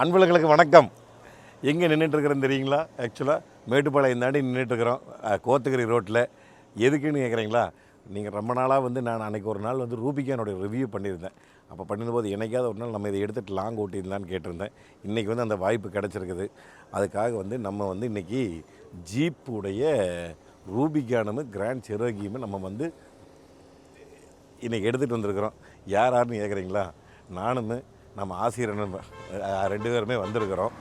அன்பர்களுக்கு வணக்கம். எங்கே நின்றுட்டுருக்குறேன்னு தெரியுங்களா? ஆக்சுவலாக மேட்டுப்பாளையம் தாண்டி நின்றுட்டுருக்குறோம் கோத்தகிரி ரோட்டில் எதுக்குன்னு கேட்குறீங்களா? நீங்கள் ரொம்ப நாளாக வந்து நான் அன்றைக்கி ஒரு நாள் வந்து ரூபிக்கானுடைய ரிவ்யூ பண்ணியிருந்தேன். அப்போ பண்ணிருந்தபோது என்னைக்காவது ஒரு நாள் நம்ம இதை எடுத்துகிட்டு லாங் ஓட்டியிருந்தான்னு கேட்டிருந்தேன். இன்றைக்கி வந்து அந்த வாய்ப்பு கிடச்சிருக்குது. அதுக்காக வந்து நம்ம வந்து இன்றைக்கி ஜீப்புடைய ரூபிகானும் கிராண்ட் செரோகியுமே நம்ம வந்து இன்றைக்கி எடுத்துகிட்டு வந்திருக்கிறோம். யார் யாருன்னு கேட்குறீங்களா? நானும் நம்ம ஆசிரியர் ரெண்டு பேருமே வந்திருக்கிறோம்.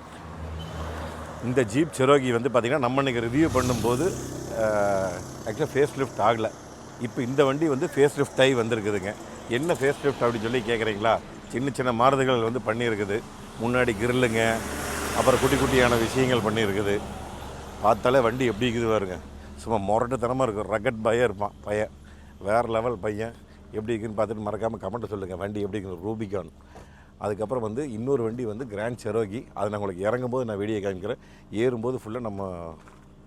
இந்த ஜீப் செரோகி வந்து பார்த்திங்கன்னா நம்ம இன்றைக்கி ரிவ்யூ பண்ணும்போது ஆக்சுவலாக ஃபேஸ் லிஃப்ட் ஆகலை. இப்போ இந்த வண்டி வந்து ஃபேஸ் லிஃப்ட் ஆகி வந்திருக்குதுங்க. என்ன ஃபேஸ் லிஃப்ட் அப்படின்னு சொல்லி கேட்குறீங்களா சின்ன சின்ன மாறுதல்கள் வந்து பண்ணியிருக்குது. முன்னாடி கிரில்லுங்க அப்புறம் குட்டி குட்டியான விஷயங்கள் பண்ணியிருக்குது. பார்த்தாலே வண்டி எப்படி இருக்குது பாருங்க. சும்மா முரட்டுத்தனமாக இருக்கும். ரகட் பையன் இருப்பான் பையன் வேறு லெவல் பையன். எப்படி இருக்குன்னு பார்த்துட்டு மறக்காமல் கமெண்ட்டை சொல்லுங்கள் வண்டி எப்படி இருக்குது ரூபிகான் அதுக்கப்புறம் வந்து இன்னொரு வண்டி வந்து கிராண்ட் செரோகி அதை நான் உங்களுக்கு இறங்கும்போது நான் வீடியோ காமிக்கிறேன். ஏறும்போது ஃபுல்லாக நம்ம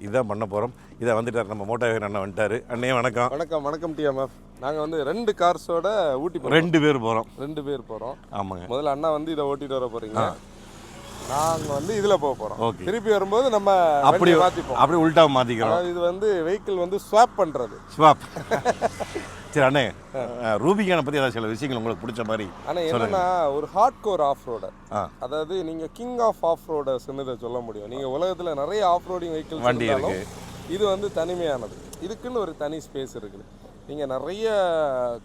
இதான் பண்ண போகிறோம் இதை வந்துட்டார் நம்ம மோட்டோ அண்ணன் வந்துட்டார். அண்ணே வணக்கம். வணக்கம் வணக்கம் டிஎம்எஃப் நாங்கள் வந்து ரெண்டு கார்ஸோட ஊட்டி ரெண்டு பேர் போகிறோம் ரெண்டு பேர் போகிறோம் ஆமாங்க. முதல்ல அண்ணா வந்து இதை ஓட்டிட்டு வர போறீங்க. நாங்கள் வந்து இதில் போக போகிறோம் Okay. திருப்பி வரும்போது நம்ம அப்படி மாற்றிப்போம் அப்படி உல்ட்டா மாற்றிக்கிறோம் இது வந்து வெஹிக்கிள் வந்து ஸ்வாப் பண்ணுறது ஸ்வாப் சரி அண்ணே ரூபிகானை பற்றி ஏதாவது சில விஷயங்கள் உங்களுக்கு பிடிச்ச மாதிரி ஆனால் என்னன்னா ஒரு ஹார்ட் கோர் ஆஃப் ரோடர் அதாவது நீங்கள் கிங் ஆஃப் ஆஃப் ரோடர்ஸ்னு இதை சொல்ல முடியும். நீங்கள் உலகத்தில் நிறைய ஆஃப் ரோடிங் வெஹிக்கிள்ஸ் வண்டி இருந்தாலும் இது வந்து தனிமையானது. இதுக்குன்னு ஒரு தனி ஸ்பேஸ் இருக்குது. நீங்கள் நிறைய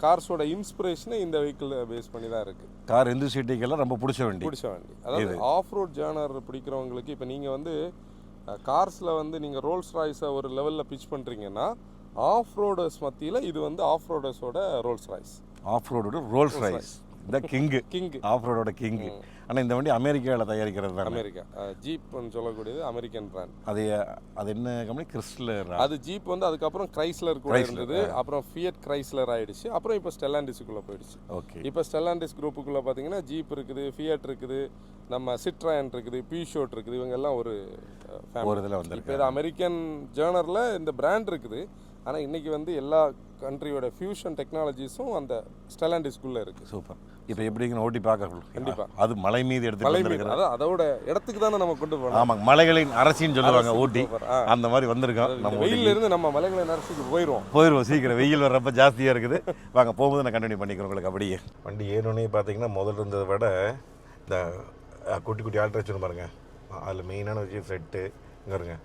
கார்ஸோட இன்ஸ்பிரேஷனை இந்த வெஹிக்கிள் பேஸ் பண்ணி தான் இருக்குது கார் சிட்டிக்கெல்லாம் ரொம்ப பிடிச்ச வண்டி? பிடிச்ச வண்டி. அதாவது ஆஃப் ரோட் ஜேர்னர் பிடிக்கிறவங்களுக்கு இப்போ நீங்கள் வந்து கார்ஸில் வந்து நீங்கள் ரோல்ஸ் ராய்ஸை ஒரு லெவலில் பிச் பண்ணுறீங்கன்னா ஆஃப் ரோடர்ஸ் மத்தியில் இது வந்து ஆஃப் ரோடர்ஸோட ரோல்ஸ் ராய்ஸ் ஆஃப் ரோடோட ரோல்ஸ் ரைஸ் இந்த கிங்கு கிங் ஆஃப் ரோடோட கிங்கு ஆனால் இந்த வண்டி அமெரிக்காவில் தயாரிக்கிறது தானே? அமெரிக்கா. ஜீப்னு சொல்லக்கூடியது அமெரிக்கன் பிராண்ட் அது அது என்ன கம்பெனி கிறிஸ்லர் அது ஜீப் வந்து அதுக்கப்புறம் கிரைஸ்லர் கூட இருந்தது. அப்புறம் ஃபியட் கிரைஸ்லர் ஆயிடுச்சு. அப்புறம் இப்போ ஸ்டெல்லாண்டிஸுக்குள்ளே போயிடுச்சு. ஓகே இப்போ ஸ்டெல்லாண்டிஸ் குரூப்புக்குள்ளே பார்த்தீங்கன்னா ஜீப் இருக்குது ஃபியட் இருக்குது நம்ம சிட்ராயன் இருக்குது பீஷோட் இருக்குது. இவங்க எல்லாம் ஒரு ஒரு இதில் வந்திருக்கு. இப்போ இது அமெரிக்கன் ஜேர்னரில் இந்த பிராண்ட் இருக்குது. ஆனால் இன்னைக்கு வந்து எல்லா கண்ட்ரியோட ஃபியூஷன் டெக்னாலஜிஸும் அந்த ஸ்டெலாண்டிஸ்குள்ளே இருக்குது சூப்பர் இப்போ எப்படிங்கன்னு ஓட்டி பார்க்க கண்டிப்பா. அது மலை மீது எடுத்து மலை மீது. அதான் அதோட இடத்துக்கு தானே நம்ம கொண்டு போகணும். ஆமாங்க மலைகளின் அரசின்னு சொல்லுவாங்க ஊட்டி. அந்த மாதிரி வந்திருக்கோம். நம்ம வெயில்ல இருந்து நம்ம மலைகளை நரசிக்கு போயிடுவோம் போயிடுவோம் சீக்கிரம். வெயில் வர்றப்ப ஜாஸ்தியாக இருக்குது. வாங்க போகும்போது நான் கண்டினியூ பண்ணிக்கிறேன் உங்களுக்கு அப்படியே. வண்டி ஏறணுன்னே பார்த்தீங்கன்னா முதல்ல இருந்ததை விட இந்த குட்டி குட்டி ஆல்ட்ரேஷன் பாருங்க. அதில் மெயினான விஷயம் செட்டு இங்கே இருங்க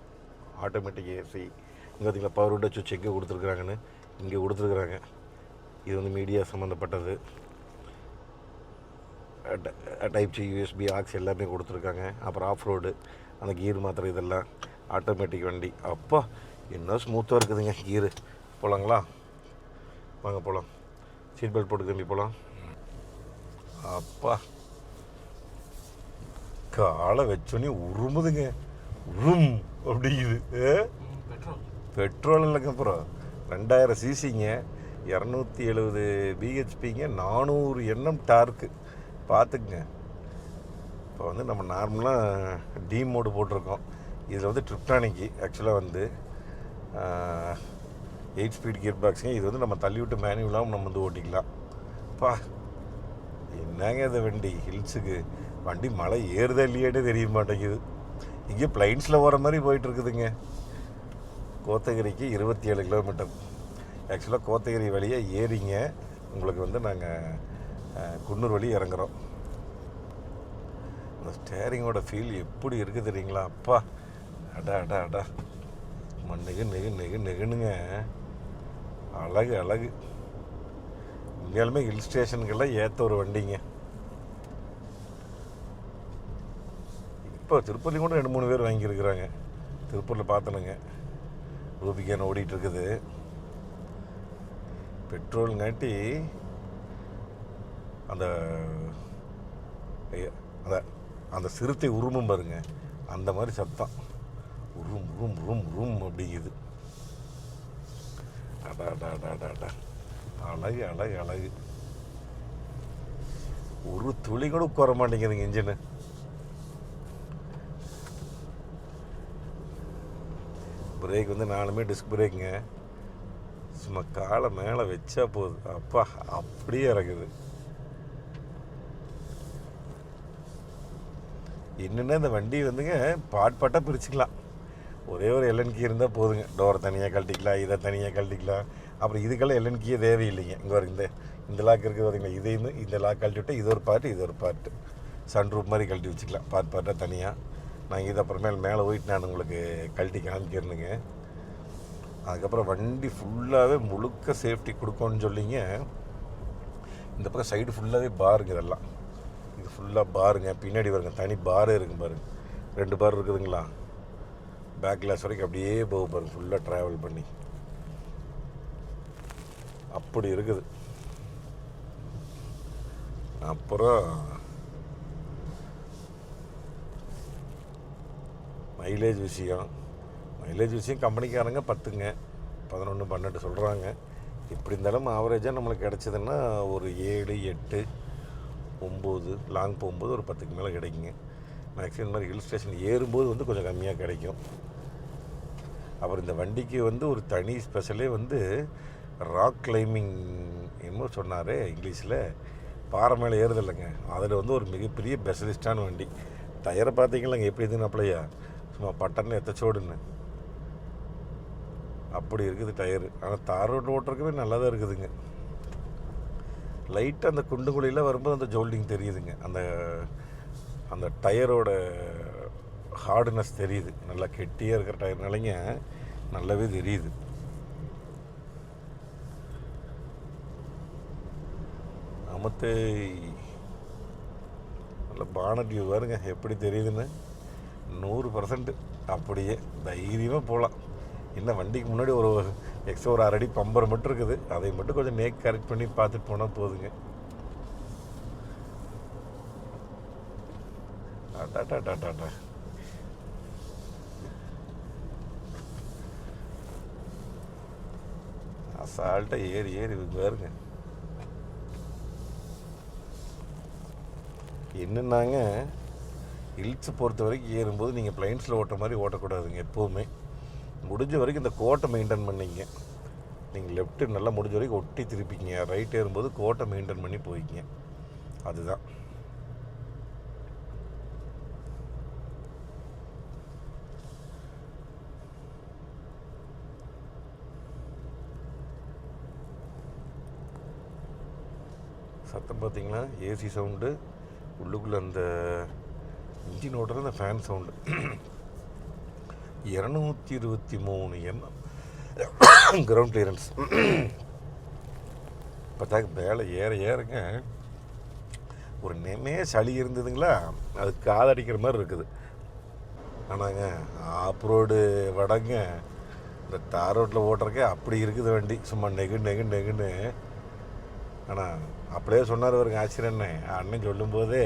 ஆட்டோமேட்டிக் ஏசி இங்கே பார்த்தீங்களா பவர் விட்ட சுவிட்ச் எங்கே கொடுத்துருக்குறாங்கன்னு? இங்கே கொடுத்துருக்குறாங்க. இது வந்து மீடியா சம்மந்தப்பட்டது டைப் சி யூஎஸ்பி ஆக்ஸ் எல்லாமே கொடுத்துருக்காங்க. அப்புறம் ஆஃப் ரோடு அந்த கீர் மாத்திரம் இதெல்லாம் ஆட்டோமேட்டிக் வண்டி. அப்பா என்ன ஸ்மூத்தாக இருக்குதுங்க கீரு போகலாங்களா வாங்க போகலாம் சீட் பெல்ட் போட்டு தம்பி போகலாம் அப்பா. காலை வச்சோன்னே உருமுதுங்க. உரும் அப்படிங்குது? பெட்ரோல். இல்லைங்க அப்புறம் ரெண்டாயிரம் சிசிங்க இரநூத்தி எழுபது பிஹெச்பிங்க நானூறு எண்ணம் டார்க்கு பார்த்துக்குங்க. இப்போ வந்து நம்ம நார்மலாக டி மோடு போட்டிருக்கோம். இதில் வந்து ட்ரிப்டானிக்கு ஆக்சுவலாக வந்து எயிட் ஸ்பீட் கியர் பாக்ஸுங்க இது வந்து நம்ம தள்ளி விட்டு மேனுவலாகவும் நம்ம வந்து ஓட்டிக்கலாம். பா என்னங்க இந்த வண்டி? ஹில்ஸுக்கு. வண்டி மலை ஏறுதா இல்லையாட்டே தெரிய மாட்டேங்குது. இங்கே பிளைன்ஸில் போகிற மாதிரி போயிட்டுருக்குதுங்க. கோத்தகிரிக்கு இருபத்தி ஏழு கிலோமீட்டர் ஆக்சுவலாக கோத்தகிரி வழியாக ஏறிங்க. உங்களுக்கு வந்து நாங்கள் குன்னூர் வழி இறங்குறோம். இந்த ஸ்டேரிங்கோட ஃபீல் எப்படி இருக்குது தெரியுங்களா? அப்பா அடா அடா அடா. மண்ணுக்கு நெகு நெகு நெகுனுங்க. அழகு அழகு. உண்மையாலுமே ஹில் ஸ்டேஷனுக்கெல்லாம் ஏற்ற ஒரு வண்டிங்க. இப்போ திருப்பதி கூட ரெண்டு மூணு பேர் வாங்கியிருக்கிறாங்க. திருப்பூரில் பார்த்தனுங்க. ரூபிகான் ஓடிட்டுருக்குது இருக்குது. பெட்ரோல்ங்காட்டி அந்த அந்த அந்த சிறுத்தை உருமும் பாருங்க. அந்த மாதிரி சத்தம். உரும் உரும் உரும் உரும் அப்படிங்குது. அடா அடா அடா அடா அடா. அழகு அழகு அழகு. ஒரு துளி கூட உட்கார மாட்டேங்குதுங்க இன்ஜினு. பிரேக் வந்து நாலுமே டிஸ்க் பிரேக்குங்க. சும்மா காலை மேலே வச்சா போகுது அப்பா அப்படியே இறங்குது. என்னென்னா இந்த வண்டி வந்துங்க பாட்பாட்டாக பிரிச்சுக்கலாம். ஒரே ஒரு எல்என்கி இருந்தால் போதுங்க. டோரை தனியாக கழட்டிக்கலாம் இதை தனியாக கழட்டிக்கலாம். அப்புறம் இதுக்கெல்லாம் எல்என்கியே தேவையில்லைங்க. இங்கே இந்த இந்த லாக் இருக்குது பார்த்தீங்களா இதையும் இந்த லாக் கழட்டி விட்டு இது ஒரு பார்ட்டு இது ஒரு பார்ட்டு சன் ரூப் மாதிரி கழட்டி வச்சுக்கலாம். பார்ட் பார்ட்டாக தனியாக நான் இது அப்புறமேல் மேலே போயிட்டு நான் உங்களுக்கு கழட்டி காமிக்கிறேனுங்க. அதுக்கப்புறம் வண்டி ஃபுல்லாகவே முழுக்க சேஃப்டி கொடுக்கணும்னு சொல்லிங்க. இந்த பக்கம் சைடு ஃபுல்லாகவே பாருங்க இதெல்லாம் ஃபுல்லாக பாருங்க பின்னாடி வருங்க தனி பாரே இருக்கும் பாருங்க. ரெண்டு பார் இருக்குதுங்களா? பேக் கிளாஸ் வரைக்கும் அப்படியே போக பாருங்க ஃபுல்லாக ட்ராவல் பண்ணி. அப்படி இருக்குது. அப்புறம் மைலேஜ் விஷயம். மைலேஜ் விஷயம் கம்பெனிக்காரங்க பத்துங்க. பதினொன்று பன்னெண்டு சொல்கிறாங்க இப்படி இருந்தாலும் ஆவரேஜாக நம்மளுக்கு கிடச்சதுன்னா ஒரு ஏழு எட்டு ஒம்பது லாங் போகும்போது ஒரு பத்துக்கு மேலே கிடைக்குங்க. மேக்ஸிமம் இந்த மாதிரி ஹில் ஸ்டேஷன் ஏறும்போது வந்து கொஞ்சம் கம்மியாக கிடைக்கும். அப்புறம் இந்த வண்டிக்கு வந்து ஒரு தனி ஸ்பெஷலே வந்து ராக் கிளைம்பிங் என்னமோ சொன்னார் இங்கிலீஷில். பாறை மேலே ஏறுதில்லைங்க. அதில் வந்து ஒரு மிகப்பெரிய ஸ்பெஷலிஸ்டான வண்டி. டயரை பார்த்தீங்களாங்க? எப்படி இதுன்னு அப்படியா சும்மா பட்டன்னு எத்தச்சோடுன்னு அப்படி இருக்குது டயரு ஆனால் தார் ரோட்டில் ஓட்டுறதுக்குமே நல்லா தான் இருக்குதுங்க. லைட்டாக அந்த குண்டு குழியில் வரும்போது அந்த ஜோல்டிங் தெரியுதுங்க. அந்த அந்த டயரோட ஹார்டுனஸ் தெரியுது. நல்லா கெட்டியாக இருக்கிற டயர்னாலைங்க நல்லாவே தெரியுது. அமுத்து நல்ல பானட் வியூ பாருங்க. எப்படி தெரியுதுன்னு? நூறு பர்சன்ட் அப்படியே தைரியமாக போகலாம் என்ன வண்டிக்கு முன்னாடி ஒரு எக்ஸ்ட்ரா ஒரு அரடி பம்பர் மட்டும் இருக்குது. அதை மட்டும் கொஞ்சம் நேக் கரெக்ட் பண்ணி பார்த்துட்டு போனால் போதுங்க. அடாடாடாடாடா அசால்ட்டாக ஏறி ஏறி பாருங்க. என்னன்னாங்க ஹில்ஸ் பொறுத்த வரைக்கும் ஏறும்போது நீங்கள் பிளைன்ஸில் ஓட்டுற மாதிரி ஓட்டக்கூடாதுங்க எப்போவுமே. முடிஞ்ச வரைக்கும் இந்த கோட்டை மெயின்டைன் பண்ணிங்க. நீங்கள் லெஃப்ட்டு நல்லா முடிஞ்ச வரைக்கும் ஒட்டி திருப்பிங்க ரைட் ஏறும்போது கோட்டை மெயின்டைன் பண்ணி போய்க்கிங்க. அதுதான். சத்தம் பார்த்தீங்களா ஏசி சவுண்டு உள்ளுக்குள்ளே அந்த இன்ஜின் ஓட்டுறது அந்த ஃபேன் சவுண்டு இரநூத்தி இருபத்தி மூணு எம்எம் கிரவுண்ட் கிளியரன்ஸ் பார்த்தாக்க மேலே ஏற ஏறுங்க. ஒரு நிமே சளி இருந்ததுங்களா? அது காதடிக்கிற மாதிரி இருக்குது. ஆனாங்க ஆப் ரோடு வடங்க. இந்த தார் ரோட்டில் ஓட்டுறக்கே அப்படி இருக்குது வண்டி. சும்மா நெகு நெகு நெகுன்னு. ஆனால் அப்படியே சொன்னார் வருங்க ஆச்சரியண்ணே அண்ணன் சொல்லும்போதே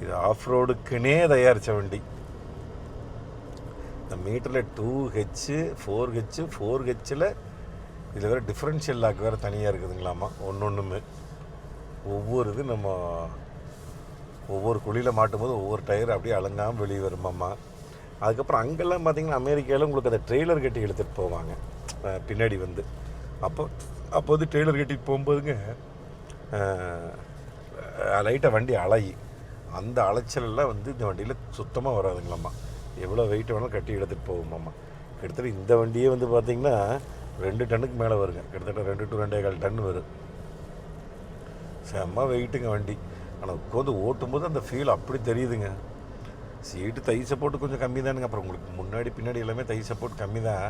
இது ஆஃப் ரோடுக்குன்னே தயாரித்த வண்டி. இந்த மீட்டரில் two H four H four ஹெச்சில் இதில் வேறு டிஃப்ரென்ஷியல் லாக் வேறு தனியாக இருக்குதுங்களாமா? ஒன்று ஒன்றுமே ஒவ்வொரு இது நம்ம ஒவ்வொரு குழியில் மாட்டும் போது ஒவ்வொரு டயர் அப்படியே அலங்காமல் வெளியே வருமாம்மா அதுக்கப்புறம் அங்கெல்லாம் பார்த்தீங்கன்னா அமெரிக்காவில் உங்களுக்கு அந்த ட்ரெய்லர் கட்டி எடுத்துகிட்டு போவாங்க. பின்னாடி வந்து. அப்போ அப்போ வந்து ட்ரெய்லர் கட்டிட்டு போகும்போதுங்க லைட்டாக வண்டி அலையி அந்த அலைச்சலெல்லாம் வந்து இந்த வண்டியில் சுத்தமாக வராதுங்களாம்மா எவ்வளோ வெயிட் வேணாலும் கட்டி எடுத்துகிட்டு போகுமாம்மா கிட்டத்தட்ட இந்த வண்டியே வந்து பார்த்திங்கன்னா ரெண்டு டன்னுக்கு மேலே வருங்க. கிட்டத்தட்ட ரெண்டு டு ரெண்டே கால் டன் வரும். செம்ம வெயிட்டுங்க வண்டி. ஆனால் உட்காந்து ஓட்டும்போது அந்த ஃபீல் அப்படி தெரியுதுங்க. சீட்டு தை சப்போர்ட் கொஞ்சம் கம்மி தானுங்க. அப்புறம் உங்களுக்கு முன்னாடி பின்னாடி எல்லாமே தை சப்போர்ட் கம்மி தான்.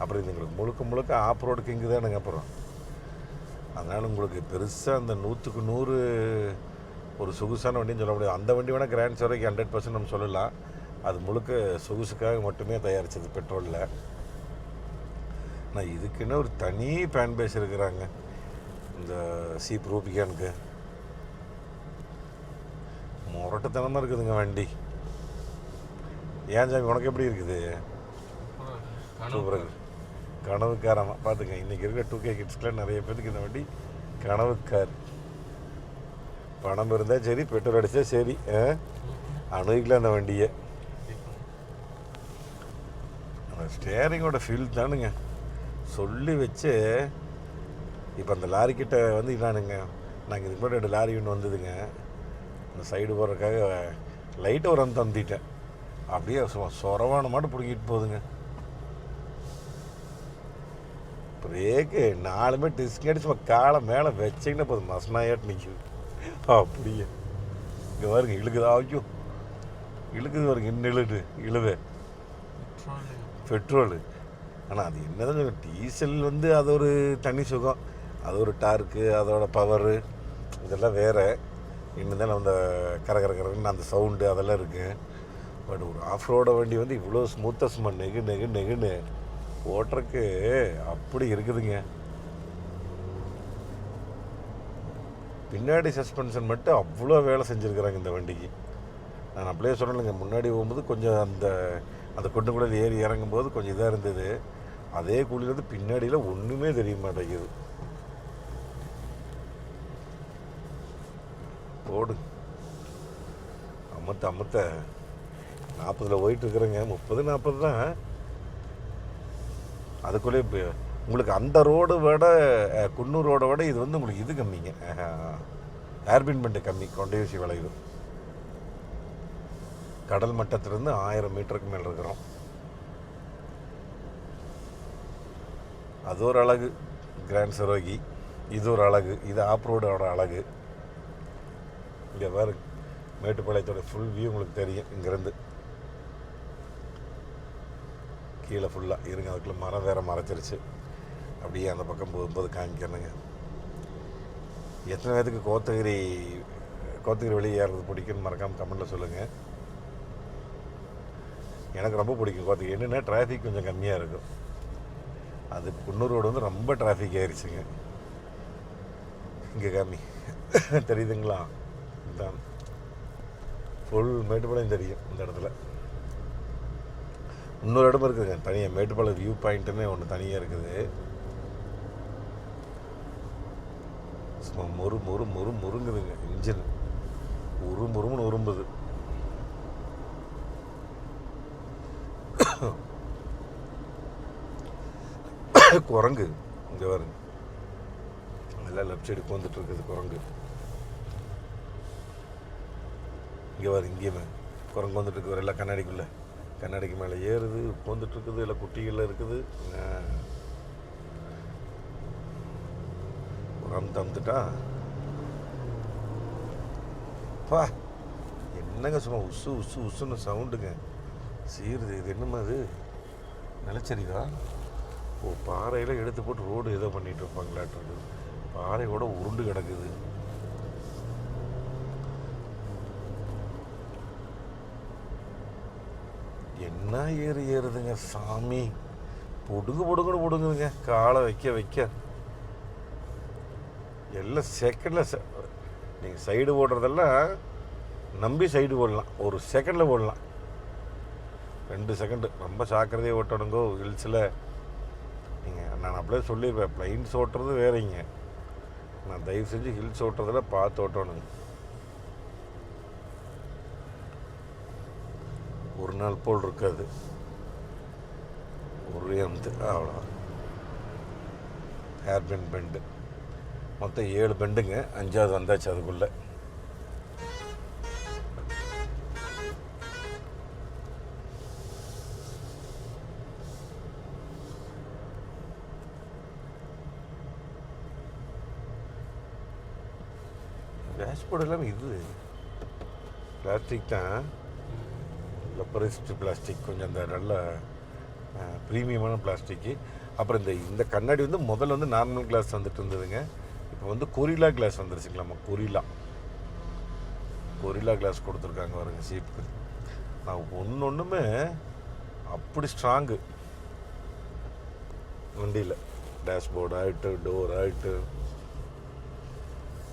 அப்புறம் இது உங்களுக்கு முழுக்க முழுக்க ஆஃப் ரோடு கிங்கு தானுங்க அப்புறம். அதனால் உங்களுக்கு பெருசாக அந்த நூற்றுக்கு நூறு ஒரு சொகுசான வண்டின்னு சொல்ல முடியாது. அந்த வண்டி வேணால் கிராண்ட்ஸ் வரைக்கும் ஹண்ட்ரட் பர்சன்ட் நம்ம சொல்லலாம். அது முழுக்க சொகுசுக்காக மட்டுமே தயாரித்தது பெட்ரோலில். ஆனால் இதுக்குன்னு ஒரு தனி ஃபேன் பேஸ் இருக்கிறாங்க. இந்த சீப் ரூபிகானுக்கு. முரட்டுத்தனமாக இருக்குதுங்க வண்டி. ஏன் சாமி உனக்கு எப்படி இருக்குது? சூப்பராக கனவுக்காரமாக பார்த்துங்க இன்றைக்கி இருக்கிற டூ கே கிட்ஸ்க்கெலாம் நிறைய பேருக்கு இந்த வண்டி கனவுக்கார். பணம் இருந்தால் சரி பெட்ரோல் அடித்தா சரி ஆ? அணுகிக்கலாம் அந்த வண்டியை அந்த ஸ்டேரிங்கோட ஃபீல் தானுங்க. சொல்லி வச்சு இப்போ அந்த லாரி வந்து நானுங்க நாங்கள் இதுக்கு முன்னாடி ரெண்டு லாரி ஒன்று வந்ததுங்க. அந்த சைடு போகிறதுக்காக லைட்டை ஒரு அந்த தந்திட்டேன். அப்படியே சொரவான மாட்டு பிடிக்கிட்டு போகுதுங்க. பிரேக்கு நாலுமே டிஸ்க் அடிச்சு காலை மேலே வச்சிங்கன்னா போதும் மசனாயாட்டு நிற்குது அப்படியே. இங்கே பாருங்க இழுக்குதா ஐயோ. இழுக்குது பாருங்க இன்னும் இழுது இழுவே. பெட்ரோலு. ஆனால் அது என்னதான் டீசல் வந்து அது ஒரு தனி சுகம். அது ஒரு டார்க்கு அதோட பவரு இதெல்லாம் வேறு. இன்னும் தான் அந்த கர கர கரன்னு அந்த சவுண்டு அதெல்லாம் இருக்குது பட் ஒரு ஆஃப் ரோட வண்டி வந்து இவ்வளோ ஸ்மூத்தாக சும்மா நெகு நெகு நெகுன்னு ஓட்டுறக்கு அப்படி இருக்குதுங்க. பின்னாடி சஸ்பென்ஷன் மட்டும் அவ்வளோ வேலை செஞ்சுருக்குறாங்க இந்த வண்டிக்கு. நான் அப்படியே சொன்னேங்க முன்னாடி போகும்போது கொஞ்சம் அந்த அந்த கொண்டு கூட ஏறி இறங்கும்போது கொஞ்சம் இதாக இருந்தது. அதே கூலியிலேருந்து பின்னாடியில் ஒன்றுமே தெரிய மாட்டேங்குது. ஓடு அம்மத்த அம்மத்த நாற்பதில் போயிட்டு இருக்கிறேங்க முப்பது நாற்பது தான். அதுக்குள்ளே உங்களுக்கு அந்த ரோடு விட குன்னூர் ரோடை விட இது வந்து உங்களுக்கு இது கம்மிங்க. ஏர்பின் பண்டு கம்மி. கொண்டையூசி வளைவு. கடல் மட்டத்திலிருந்து ஆயிரம் மீட்டருக்கு மேல் இருக்கிறோம். அது ஒரு அழகு கிராண்ட் சரோகி இது ஒரு அழகு இது ஆப் ரோடோட அழகு. இங்கே வேறு மேட்டுப்பாளையத்தோட ஃபுல் வியூ உங்களுக்கு தெரியும் இங்கேருந்து. கீழே ஃபுல்லாக இருங்க அதுக்குள்ள மரம் வேற மறைச்சிருச்சு அப்படியே அந்த பக்கம் போகும்போது காமிக்கிறேனுங்க. எத்தனை பேத்துக்கு கோத்தகிரி கோத்தகிரி வெளியே ஏறது பிடிக்குன்னு மறக்காமல் கமெண்ட்டில் சொல்லுங்கள் எனக்கு ரொம்ப பிடிக்கும். கோத்தகிரி என்னென்னா டிராஃபிக் கொஞ்சம் கம்மியாக இருக்கும். அது குன்னூர் ரோடு வந்து ரொம்ப டிராஃபிக் ஆயிடுச்சுங்க இங்கே கம்மி தெரியுதுங்களா? இதுதான் ஃபுல் மேட்டுப்பாளையம் தெரியும் இந்த இடத்துல. இன்னொரு இடமும் இருக்குதுங்க. தனியாக மேட்டுப்பாளையம் வியூ பாயிண்ட்டுன்னு ஒன்று தனியாக இருக்குது. சும்மா மொறு மொறு மொறு மொறுங்குதுங்க. இன்ஜின் உரு முருமுன்னு உரும்புது. குரங்கு. இங்கே வருங்க எல்லாம் லெஃப்ட் சைடு வந்துட்டு இருக்குது குரங்கு. இங்கே வரு இங்கே குரங்கு வந்துட்டு இருக்கு எல்லாம் கண்ணாடிக்குள்ளே. கண்ணாடிக்கு மேலே ஏறுது உட்காந்துட்டு இருக்குது. இல்லை குட்டிகளில் இருக்குது. உரம் ஒரு அமுத்து பா. என்னங்க சும்மா உசு உசு உசுன்னு சவுண்டுங்க சீருது இது என்னம்மா அது நிலச்சரிதா ஓ பாறையில் எடுத்து போட்டு ரோடு ஏதோ பண்ணிகிட்டு இருப்பாங்களாட்டு பாறையோட உருண்டு கிடக்குது. என்ன ஏறு ஏறுதுங்க சாமி? பொடுங்கு பொடுங்குன்னு பொடுங்குதுங்க. காலை வைக்க வைக்க. எல்லாம் செகண்டில் நீங்கள் சைடு ஓடுறதெல்லாம் நம்பி சைடு ஓடலாம். ஒரு செகண்டில் ஓடலாம். ரெண்டு செகண்டு ரொம்ப ஜாக்கிரதையாக ஓட்டணுங்கோ ஹில்ஸில். நீங்கள் நான் அப்படியே சொல்லியிருப்பேன் ப்ளைன்ஸ் ஓட்டுறது வேறீங்க. நான் தயவு செஞ்சு ஹில்ஸ் ஓட்டுறதில் பார்த்து ஓட்டணுங்க ஒரு நாள் போல் இருக்காது. ஒரே அமுத்து அவ்வளோ ஹேர் பெண்ட் பெண்டு மொத்தம் ஏழு பெண்டுங்க அஞ்சாவது வந்தாச்சு அதுக்குள்ளே. டேஷ்போர்டு எல்லாமே இது. பிளாஸ்டிக் தான். லப்பரிஸ்ட் பிளாஸ்டிக் கொஞ்சம் அந்த நல்ல ப்ரீமியமான பிளாஸ்டிக்கு அப்புறம் இந்த இந்த கண்ணாடி வந்து முதல்ல வந்து நார்மல் கிளாஸ் வந்துட்டு இருந்ததுங்க. இப்போ வந்து கொரிலா கிளாஸ் வந்துருச்சுங்களாம்மா கொரிலா கொரிலா கிளாஸ் கொடுத்துருக்காங்க பாருங்க சீப்புக்கு நான் ஒன்று ஒன்றுமே அப்படி ஸ்ட்ராங்கு வண்டியில். டேஷ்போர்டு ஆகிட்டு டோர் ஆகிட்டு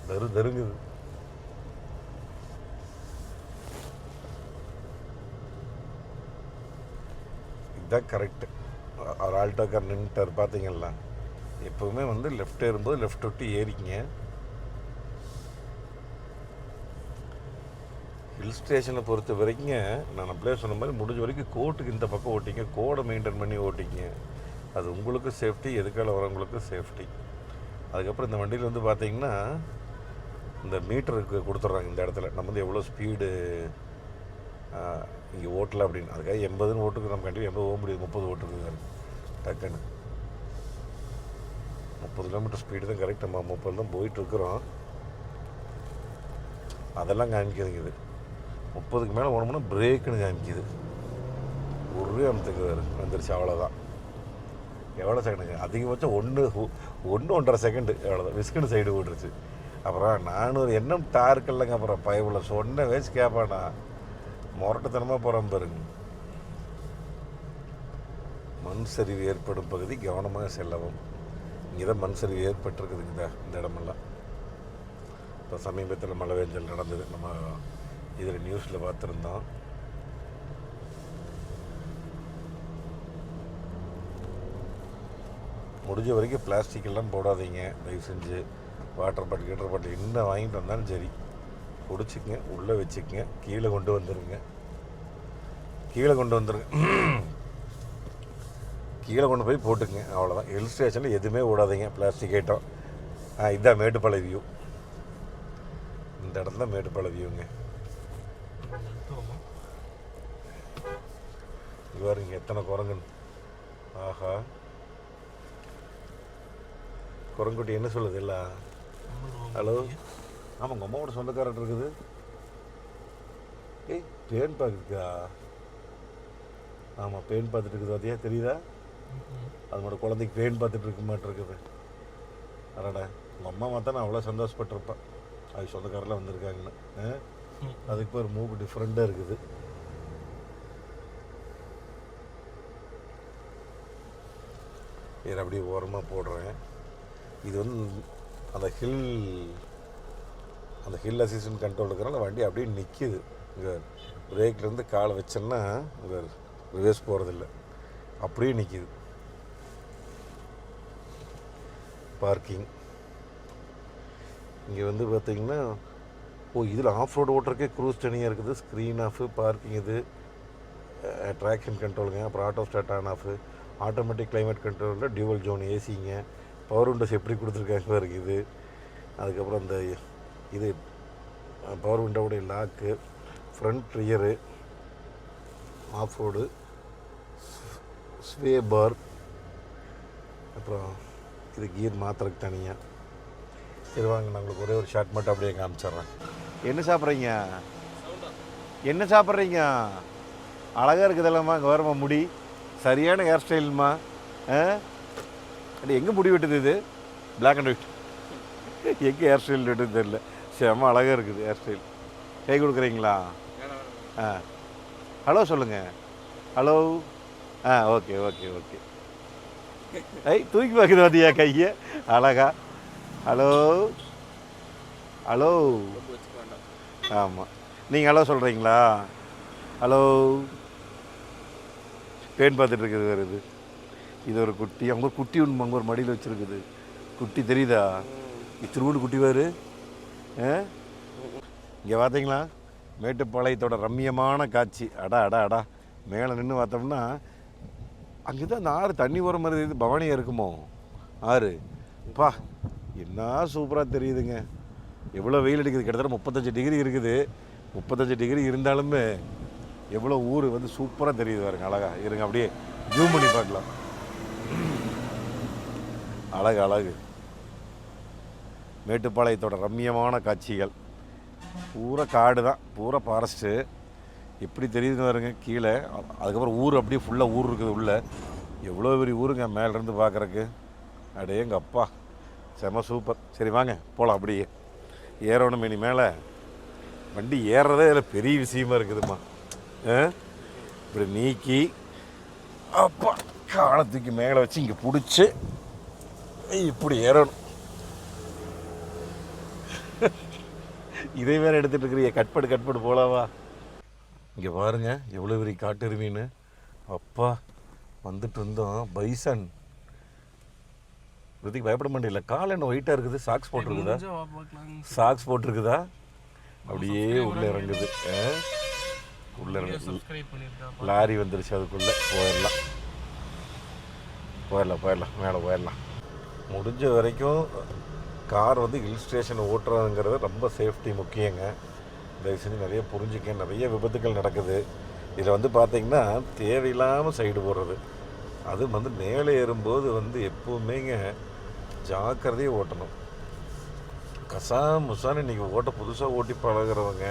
தரு தருங்குது இதுதான் கரெக்டு அவர் ஆல்டோக்கார் நின்றுட்டார் பார்த்தீங்களா? எப்போவுமே வந்து லெஃப்ட் ஏறும்போது லெஃப்ட் விட்டு ஏறிக்கிங்க ஹில் ஸ்டேஷனை பொறுத்த வரைக்கும் நான் அப்படியே சொன்ன மாதிரி முடிஞ்ச வரைக்கும் கோட்டுக்கு இந்த பக்கம் ஓட்டிங்க கோடை மெயின்டைன் பண்ணி ஓட்டிங்க. அது உங்களுக்கும் சேஃப்டி எதுக்கால வரவங்களுக்கும் சேஃப்டி அதுக்கப்புறம் இந்த வண்டியில் வந்து பார்த்தீங்கன்னா இந்த மீட்டருக்கு கொடுத்துட்றாங்க இந்த இடத்துல. நம்ம வந்து எவ்வளோ ஸ்பீடு இங்கே ஓட்டலை அப்படின்னு. அதுக்காக எண்பதுன்னு ஓட்டுக்கு நம்ம கண்டிப்பாக எண்பது போக முடியாது. முப்பது ஓட்டுருக்கு டக்குன்னு. முப்பது கிலோமீட்டர் ஸ்பீடு தான் கரெக்ட் நம்ம முப்பது தான் போயிட்டுருக்குறோம். அதெல்லாம் காமிக்கிறதுங்க இது. முப்பதுக்கு மேலே ஓடணும்னா பிரேக்குன்னு காமிக்குது. ஒரே அமத்துக்கு வந்துருச்சு அவ்வளோதான் எவ்வளோ செகண்டுங்க அதிகபட்சம் ஒன்று ஒன்று ஒன்றரை செகண்டு எவ்வளோதான் விஸ்கன் சைடு ஓட்டுருச்சு அப்புறம் நானூறு எண்ணம் டார்க்கல்லங்க அப்புறம் பயவில் சொன்ன வயசு கேட்பானா முரட்டுத்தனமாக போகிறான் பாருங்க. மண் சரிவு ஏற்படும் பகுதி கவனமாக செல்லவும். இங்கே தான் மண் சரிவு ஏற்பட்டிருக்குதுங்க இந்த இடமெல்லாம். இப்போ சமீபத்தில் மழை வேஞ்சல் நடந்தது. நம்ம இதில் நியூஸில் பார்த்துருந்தோம். முடிஞ்ச வரைக்கும் பிளாஸ்டிக் எல்லாம் போடாதீங்க. தயவு செஞ்சு வாட்டர் பாட்டில் கீட்டர் பாட்டில் என்ன வாங்கிட்டு வந்தாலும் சரி பிடிச்சிக்கங்க உள்ளே வச்சுக்கங்க கீழே கொண்டு வந்துடுங்க கீழே கொண்டு வந்துருங்க. கீழே கொண்டு போய் போட்டுக்குங்க. அவ்வளோதான் ஹில் ஸ்டேஷனில் எதுவுமே விடாதீங்க பிளாஸ்டிக் ஐட்டம் ஆ. இதான் மேட்டுப்பாளை வியூ இந்த இடத்துல மேட்டுப்பாளை வியூங்க இங்கே எத்தனை குரங்குன்னு. ஆஹா. குரங்குட்டி என்ன சொல்லுது இல்லை? ஹலோ ஆமாம் உங்கள் அம்மாவோட சொந்தக்காரர் இருக்குது. ஏய் பேன் பார்க்குதுக்கா ஆமாம் பெயின் பார்த்துட்டு இருக்குது அதையா தெரியுதா? அதனோட குழந்தைக்கு பெயின் பார்த்துட்டு இருக்க மாட்டிருக்குது அடடா உங்கள் அம்மா பார்த்தா நான் அவ்வளோ சந்தோஷப்பட்டிருப்பேன். அது சொந்தக்காரெல்லாம் வந்திருக்காங்கன்னு. ஆ? அதுக்கு பேர் ஒரு மூக்கு டிஃப்ரெண்ட்டாக இருக்குது. இதை அப்படியே ஓரமாக போடுறேன். இது வந்து அந்த ஹில் அந்த ஹில் அசிஸ்டன்ட் கண்ட்ரோல் இருக்கிறனால வண்டி அப்படியே நிற்கிது இங்கே பிரேக்லேருந்து காலை வச்சேன்னா இங்கே ரிவர்ஸ் போகிறதில்ல அப்படியே நிற்கிது பார்க்கிங் இங்கே வந்து பார்த்திங்கன்னா ஓ இதில் ஆஃப் ரோடு ஓட்டுறக்கே க்ரூஸ் தனியாக இருக்குது. ஸ்க்ரீன் ஆஃபு பார்க்கிங் இது ட்ராக்ஷன் கண்ட்ரோலுங்க அப்புறம் auto start on off automatic climate கண்ட்ரோலில் டியூவல் ஜோன் ஏசிங்க பவர் விண்டோஸ் எப்படி கொடுத்துருக்காங்க பாருங்க இது. அதுக்கப்புறம் அந்த இது power விண்டோவுடைய lock front rear off road sway bar அப்புறம் இது கீர் மாத்திரக்கு தனியாக சரி வாங்க நான் உங்களுக்கு ஒரே ஒரு ஷார்ட் மட்டும் அப்படியே காமிச்சிட்றேன். என்ன சாப்பிட்றீங்க? என்ன சாப்பிட்றீங்க? அழகாக இருக்குதல்லம்மா இங்கே வரமா முடி. சரியான ஹேர் ஸ்டைல்மா அடி எங்கே முடி வெட்டுது இது? Black அண்ட் ஒயிட் எங்கே ஹேர் ஸ்டைல் வெட்டுது தெரியல. செம்ம அழகாக இருக்குது ஹேர் ஸ்டைல் கை கொடுக்குறீங்களா? ஆ. ஹலோ சொல்லுங்கள் ஹலோ ஆ ஓகே ஓகே ஓகே. ஐ தூக்கி பார்க்குது பார்த்தியா கையை? அழகா. ஹலோ. ஹலோ. ஆமாம் நீங்கள் ஹலோ சொல்கிறீங்களா ஹலோ. பேன் பார்த்துட்டு இருக்குது வேறு இது. இது ஒரு குட்டி. அவங்க ஒரு குட்டி ஒன்று அங்கே ஒரு மடியில் வச்சுருக்குது. குட்டி தெரியுதா? திருவூடு குட்டி வேறு. இங்கே பார்த்தீங்களா மேட்டுப்பாளையத்தோட ரம்மியமான காட்சி. அடா அடா அடா. மேலே நின்று பார்த்தோம்னா அங்கே தான் அந்த ஆறு தண்ணி வர மாதிரி இது பவானியாக இருக்குமோ ஆறு. பா என்ன சூப்பராக தெரியுதுங்க. எவ்வளோ வெயில் அடிக்குது. கிட்டத்தட்ட முப்பத்தஞ்சு டிகிரி இருக்குது. முப்பத்தஞ்சு டிகிரி இருந்தாலுமே எவ்வளோ ஊர் வந்து சூப்பராக தெரியுது பாருங்க அழகாக இருங்க அப்படியே ஜூம் பண்ணி பார்க்கலாம். அழகு அழகு. மேட்டுப்பாளையத்தோட ரம்மியமான காட்சிகள். பூரா காடு தான் பூரா ஃபாரஸ்ட்டு எப்படி தெரியுதுன்னு பாருங்க கீழே. அதுக்கப்புறம் ஊர் அப்படியே ஃபுல்லாக ஊர் இருக்குது உள்ளே. எவ்வளோ பெரிய ஊருங்க மேலேருந்து பார்க்குறக்கு. அடே எங்கள் அப்பா. செம சூப்பர் சரி வாங்க போகலாம் அப்படியே. ஏறணும் இனி மேலே. வண்டி ஏறுறதே இதில் பெரிய விஷயமா இருக்குதும்மா. ஆ? இப்படி நீக்கி அப்பா காலை தூக்கி மேலே வச்சு இங்கே பிடிச்சி இப்படி ஏறணும். இதை வேறு எடுத்துகிட்டு இருக்கிறீங்க. கட்படு கட்படு போலாவா இங்கே பாருங்க எவ்வளோ பெரிய காட்டெருமீன்னு அப்பா வந்துட்டு இருந்தோம். பைசன். ரித்திக் பயப்பட மாட்டேல கால் என்ன ஒயிட்டாக இருக்குது? சாக்ஸ் போட்டிருக்குதா? சாக்ஸ் போட்டிருக்குதா? அப்படியே உள்ளே இறங்குது? உள்ளே இறங்குது. லாரி வந்துருச்சு அதுக்குள்ளே. போயிடலாம். போயிடலாம் போயிடலாம். மேலே போயிடலாம். முடிஞ்ச வரைக்கும் கார் வந்து ஹில் ஸ்டேஷன் ஓட்டுறதுங்கிறது ரொம்ப சேஃப்டி முக்கியங்க. தயவு செஞ்சு நிறைய புரிஞ்சுக்க நிறைய விபத்துக்கள் நடக்குது. இதில் வந்து பார்த்திங்கன்னா தேவையில்லாமல் சைடு போடுறது. அது வந்து மேலே ஏறும்போது வந்து எப்போவுமேங்க ஜாக்கிரதையை ஓட்டணும். கசா முசான்னு இன்றைக்கி ஓட்ட புதுசாக ஓட்டி பழகுறவங்க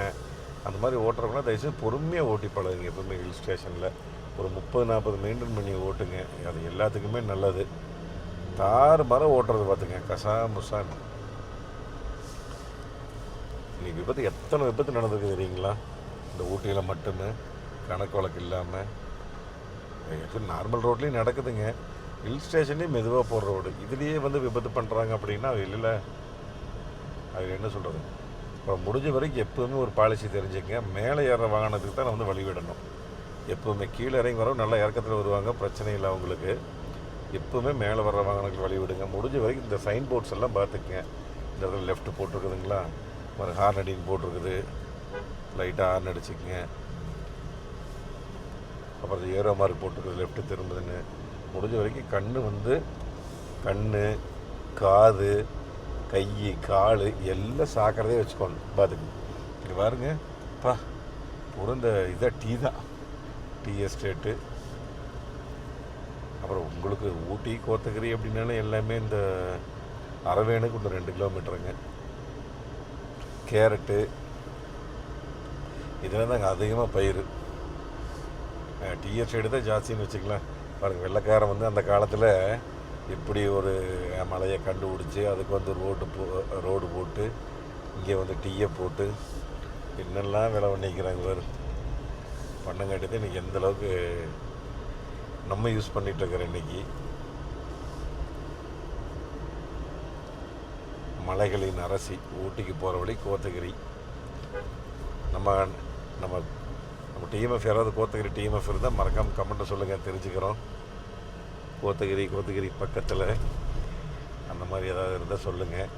அந்த மாதிரி ஓட்டுறவங்களாம் தயவுசெய்து பொறுமையாக ஓட்டி பழகுங்க எப்பவுமே ஹில் ஸ்டேஷனில் ஒரு முப்பது நாற்பது மெயின்டைன் பண்ணி ஓட்டுங்க. அது எல்லாத்துக்குமே நல்லது. தாறு மரம் ஓட்டுறது பார்த்துங்க கசா முசான்னு. இன்னைக்கு விபத்து எத்தனை விபத்து நடந்திருக்கு தெரியுங்களா? இந்த ஊட்டியில் மட்டுமே கணக்கு வழக்கு இல்லாமல் நார்மல் ரோட்லேயும் நடக்குதுங்க. ஹில் ஸ்டேஷன்லேயும் மெதுவாக போகிற ரோடு இதுலேயே வந்து விபத்து பண்ணுறாங்க அப்படின்னா அது இல்லை. அது என்ன சொல்கிறது இப்போ முடிஞ்ச வரைக்கும் எப்போவுமே ஒரு பாலிசி தெரிஞ்சுங்க மேலே ஏற வாகனத்துக்கு தான் வந்து வழிவிடணும் எப்போவுமே கீழே இறங்கி வரோம் நல்லா இறக்கத்தில் வருவாங்க. பிரச்சனை இல்லை அவங்களுக்கு. எப்போவுமே மேலே வர்ற வாகனங்களுக்கு வழி விடுங்க. முடிஞ்ச வரைக்கும் இந்த சைன் போர்ட்ஸ் எல்லாம் பார்த்துக்குங்க. இந்த இடத்துல லெஃப்ட் போட்டிருக்குதுங்களா? ஒரு ஹார்ன் அடிக்கு போட்டிருக்குது. லைட்டாக ஹார்ன் அடிச்சுக்கங்க. அப்புறம் ஏரோ மார்க் போட்டிருக்குது லெஃப்ட்டு திரும்புதுன்னு. முடிஞ்ச வரைக்கும் கண் வந்து கண் காது கை கால் எல்லாம் சாக்கிறதே வச்சுக்கோணும் பார்த்துக்கணும் இங்கே பாருங்க. பா பூரா இந்த இதாக டீ தான். டீ எஸ்டேட்டு அப்புறம் உங்களுக்கு ஊட்டி கோத்தகிரி அப்படின்னாலே எல்லாமே இந்த அரவேணுக்கு இன்னும் ரெண்டு கிலோமீட்டருங்க கேரட்டு. இதெல்லாம் தாங்க அதிகமாக பயிர் டிஎஸ் சைடு தான் ஜாஸ்தின்னு வச்சுக்கலாம் பாருங்கள் வெள்ளைக்காரன் வந்து அந்த காலத்தில் இப்படி ஒரு மலையை கண்டுபிடிச்சி அதுக்கு வந்து ரோடு போ ரோடு போட்டு இங்கே வந்து டீயை போட்டு என்னெல்லாம் விலை பண்ணிக்கிறாங்க பாரு. பண்ணங்காட்டி தான் இன்றைக்கி எந்தளவுக்கு நம்ம யூஸ் பண்ணிட்டு இருக்கிறோம் மலைகளின் அரசி ஊட்டிக்கு போகிற வழி கோத்தகிரி. நம்ம நம்ம நம்ம டிஎம்எஃப் யாராவது கோத்தகிரி டிஎம்எஃப் இருந்தால் மறக்காமல் கமெண்ட்டை சொல்லுங்கள் தெரிஞ்சுக்கிறோம். கோத்தகிரி கோத்தகிரி பக்கத்தில் அந்த மாதிரி ஏதாவது இருந்தால் சொல்லுங்கள்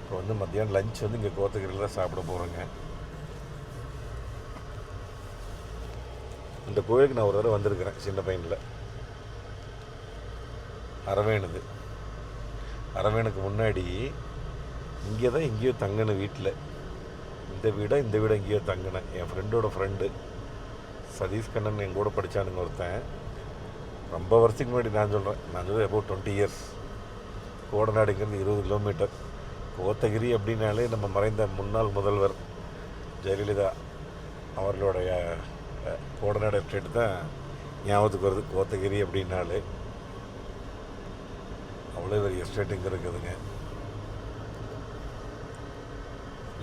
இப்போ வந்து மத்தியானம் லஞ்ச் வந்து இங்கே கோத்தகிரியில் தான் சாப்பிட போகிறோங்க இந்த கோயிலுக்கு நான் ஒரு தடவை வந்திருக்கிறேன் சின்ன பையனில். அரவேணுது. அரவேணுக்கு முன்னாடி இங்கே தான் எங்கேயோ தங்கினேன் வீட்டில். இந்த வீடை இந்த வீடை எங்கேயோ தங்கினேன். என் ஃப்ரெண்டோட ஃப்ரெண்டு சதீஷ் கண்ணன் என் கூட படித்தானுங்க ஒருத்தன். ரொம்ப வருஷத்துக்கு முன்னாடி நான் சொல்கிறேன் நான் சொல்கிறேன் about டுவெண்ட்டி இயர்ஸ் கோடநாடுங்கிறது இருபது கிலோமீட்டர் கோத்தகிரி அப்படின்னாலே நம்ம மறைந்த முன்னாள் முதல்வர் ஜெயலலிதா அவர்களுடைய கோடநாடு எஸ்டேட் தான் ஞாபகத்துக்கு வருது. கோத்தகிரி அப்படின்னாலே. அவ்வளோ பெரிய எஸ்டேட் இங்கே இருக்குதுங்க.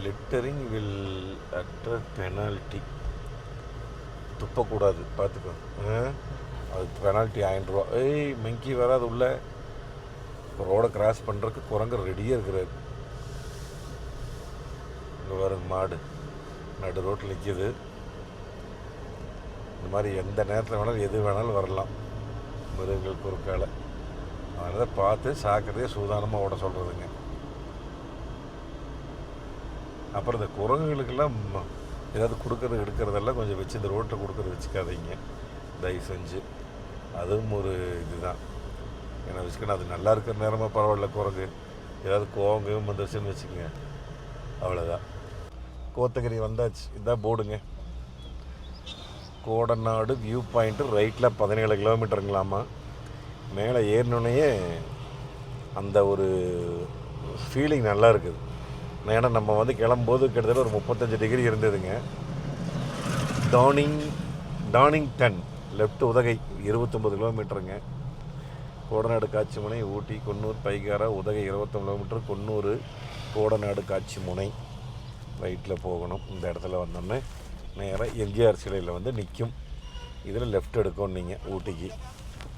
லிட்டரிங் வில் அட்ர பெனால்ட்டி துப்பக்கூடாது பார்த்துக்கோ. அது பெனால்ட்டி ஆயிரம் ரூபா. ஏய் மெங்கி வராது உள்ளே. ரோடை கிராஸ் பண்ணுறதுக்கு குரங்கு ரெடியாக இருக்கிறாரு. இங்கே பாருங்க மாடு. நடு ரோட்டில் நிற்கிது இந்த மாதிரி எந்த நேரத்தில் வேணாலும் எது வேணாலும் வரலாம். மிருகங்கள் குறுக்கால. அதனால் பார்த்து சாக்கிரதையே சூதானமாக ஓட சொல்கிறதுங்க அப்புறம் இந்த குரங்குகளுக்கெல்லாம் ஏதாவது கொடுக்கறது எடுக்கிறதெல்லாம் கொஞ்சம் வச்சு இந்த ரோட்டில் கொடுக்கறது வச்சுக்காதீங்க. தயவு செஞ்சு. அதுவும் ஒரு இதுதான். ஏன்னா வச்சுக்கணும் அது நல்லா இருக்கிற நேரமாக பரவாயில்ல குரங்கு. ஏதாவது கோவங்கவும் வந்துருச்சுன்னு வச்சுக்கோங்க. அவ்வளோதான் கோத்தகிரி வந்தாச்சு. இதான் போர்டுங்க கோடநாடு வியூ பாயிண்ட்டு ரைட்டில் பதினேழு கிலோமீட்டருங்களாமா மேலே ஏறினோடனே அந்த ஒரு ஃபீலிங் நல்லா இருக்குது ஏன்னா நம்ம வந்து கிளம்பும்போது கிட்டத்தட்ட ஒரு முப்பத்தஞ்சு டிகிரி இருந்ததுங்க. டானிங் டன் லெஃப்ட் உதகை இருபத்தொம்பது கிலோமீட்டருங்க கோடநாடு காட்சி முனை ஊட்டி கொன்னூர் பைகாரா உதகை இருபத்தொம்பது கிலோமீட்டர் கொன்னூர் கோடநாடு காட்சி முனை ரைட்டில் போகணும். இந்த இடத்துல வந்தோடனே நேராக எம்ஜிஆர் சிலையில் வந்து நிற்கும் இதில் லெஃப்ட் எடுக்கணும் நீங்கள் ஊட்டிக்கு.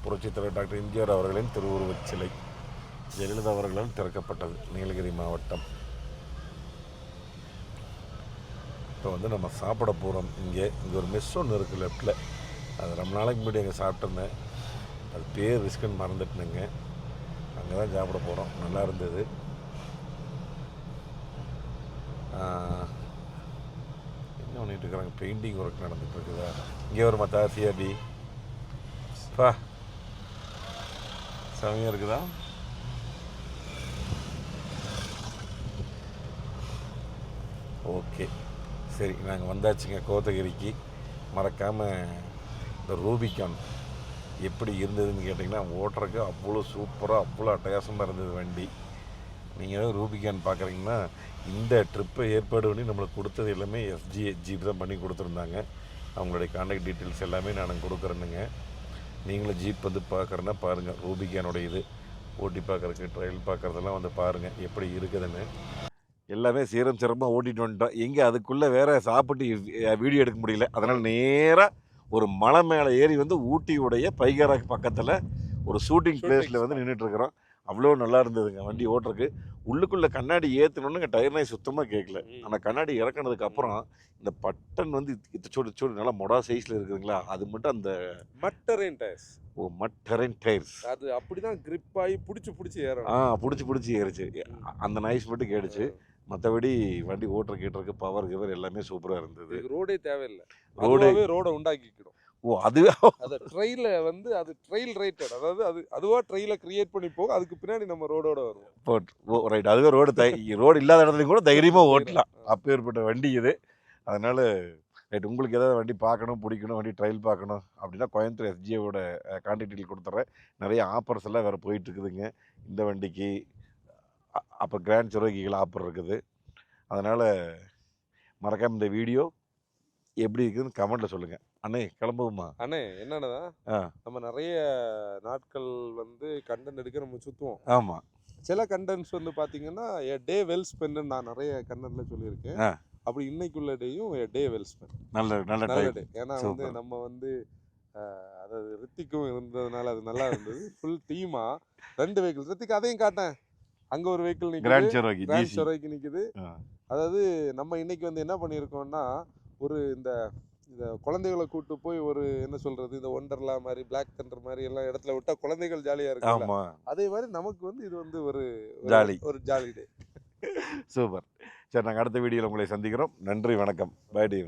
புரட்சித்தலைவர் டாக்டர் எம்ஜிஆர் அவர்களின் திருவுருவச் சிலை. ஜெயலலிதா அவர்களால் திறக்கப்பட்டது நீலகிரி மாவட்டம். இப்போ வந்து நம்ம சாப்பிட போகிறோம் இங்கே இங்கே ஒரு மெஸ் ஒன்று இருக்குது லெஃப்டில் அது ரொம்ப நாளைக்கு முன்னாடி அங்கே சாப்பிட்ருந்தேன் அது பேர் ரிஸ்க்குன்னு மறந்துட்டுனுங்க. அங்கே தான் சாப்பிட போகிறோம் நல்லா இருந்தது. என்ன பண்ணிட்டு இருக்கிறாங்க பெயிண்டிங் ஒர்க் நடந்துட்டு இருக்குதா? இங்கே ஒரு மத்தா சிஆர்டி பா. செமையாக இருக்குதா? ஓகே. சரி நாங்கள் வந்தாச்சுங்க கோத்தகிரிக்கு. மறக்காமல் இந்த ரூபிகான் எப்படி இருந்ததுன்னு கேட்டிங்கன்னா ஓட்டுறதுக்கு அவ்வளோ சூப்பராக அவ்வளோ அட்டகாசமாக இருந்தது வண்டி. நீங்கள் ரூபிகான் பார்க்குறீங்கன்னா இந்த ட்ரிப்பை ஏற்பாடு பண்ணி நம்மளுக்கு கொடுத்தது எல்லாமே எஸ்ஜிஹெச்ஜி தான் பண்ணி கொடுத்துருந்தாங்க. அவங்களுடைய கான்டாக்ட் டீட்டெயில்ஸ் எல்லாமே நான் கொடுக்குறேனுங்க. நீங்களும் ஜீப் வந்து பார்க்குறேன்னா பாருங்கள் ரூபிகானோட இது ஓட்டி பார்க்குறதுக்கு ட்ரையல் பார்க்குறதெல்லாம் வந்து பாருங்கள் எப்படி இருக்குதுன்னு. எல்லாமே சீரம் சிறப்பாக ஓட்டிட்டு வந்துட்டோம். எங்கே அதுக்குள்ளே வேற சாப்பிட்டு வீடியோ எடுக்க முடியல. அதனால் நேராக ஒரு மலை மேலே ஏறி வந்து ஊட்டியுடைய பைகாரா பக்கத்தில் ஒரு ஷூட்டிங் பிளேஸில் வந்து நின்றுட்டு இருக்கிறோம். அவ்வளோ நல்லா இருந்ததுங்க வண்டி ஓட்டுறதுக்கு. உள்ளுக்குள்ளே கண்ணாடி ஏற்றணுன்னு டயர் நாய் சுத்தமாக கேட்கல ஆனால் கண்ணாடி இறக்குனதுக்கு அப்புறம் இந்த பட்டன் வந்து இத்தச்சோடு சோடு நல்லா மொடா சைஸில் இருக்குதுங்களா அது மட்டும் அந்த மட்டரேன் டயர்ஸ். ஓ மட்டரன் டயர்ஸ். அது அப்படிதான் grip ஆகி பிடிச்சி பிடிச்சி ஆ ஏறணும் பிடிச்சி பிடிச்சி ஏறிச்சு. அந்த நாய்ஸ் மட்டும் கேடுச்சு மற்றபடி வண்டி ஓட்டுற கேட்டுறதுக்கு பவர் கிவர் எல்லாமே சூப்பராக இருந்தது. ரோடே தேவையில்லை. ரோடே ரோடை உண்டாக்கிக்கிடும். ஓ அதுவே அது ட்ரெயில வந்து அது ட்ரெயில் ரைட்டட் அதாவது அது அதுவா ட்ரெயில கிரியேட் பண்ணி போக அதுக்கு பின்னாடி நம்ம ரோடோட வருவோம். ரைட் அதுவே ரோடு தை ரோடு இல்லாத இடத்துலையும் கூட தைரியமாக ஓட்டலாம். அப்பேற்பட்ட வண்டி இது. அதனால் ரைட் உங்களுக்கு ஏதாவது வண்டி பார்க்கணும் பிடிக்கணும் வண்டி ட்ரையல் பார்க்கணும் அப்படின்னா கோயம்புத்தூர் எஸ்ஜியோட கான்டாக்ட் கொடுத்துட்றேன் நிறைய ஆஃபர்ஸ் எல்லாம் வேறு போயிட்டு இருக்குதுங்க இந்த வண்டிக்கு அப்போ கிராண்ட் சுரோகிகள் ஆஃபர் இருக்குது. அதனால் மறக்காம இந்த வீடியோ எப்படி இருக்குதுன்னு கமெண்ட்டில் சொல்லுங்கள் அண்ணே கிளம்புவோமா? அண்ணே என்னன்னா. நம்ம நிறைய நாட்கள் வந்து கண்டென்ட் எடுக்க நம்ம சுத்துவோம். ஆமாம் சில கண்டென்ட்ஸ் வந்து பாத்தீங்கன்னா எ டே வெல் ஸ்பெண்ட் நான் நிறைய கண்டென்ட்ல சொல்லியிருக்கேன். அப்படி இன்னைக்குள்ள டேயும் எ டே வெல் ஸ்பெண்ட் நல்ல நல்ல டே ஏன்னா வந்து. நம்ம வந்து அதாவது ரித்திக்கும் இருந்ததுனால அது நல்லா இருந்தது. ஃபுல் டீமா ரெண்டு வெஹிக்கிள் ரித்திக் அதையும் காட்டேன். அங்க ஒரு வெஹிக்கிள் நிக்குது. கிராண்ட் நிக்குது. அதாவது நம்ம இன்னைக்கு வந்து என்ன பண்ணியிருக்கோம்னா ஒரு இந்த இந்த குழந்தைகளை கூட்டு போய் ஒரு என்ன சொல்றது இந்த ஒண்டர்லா மாதிரி பிளாக் தண்டர் மாதிரி எல்லாம் இடத்துல விட்டா குழந்தைகள் ஜாலியா இருக்கு ஆமாம் அதே மாதிரி நமக்கு வந்து இது வந்து ஒரு ஒரு- ஜாலி. ஒரு ஜாலி டே. சூப்பர். சரி நாங்கள் அடுத்த வீடியோவில் உங்களை சந்திக்கிறோம். நன்றி வணக்கம். By tea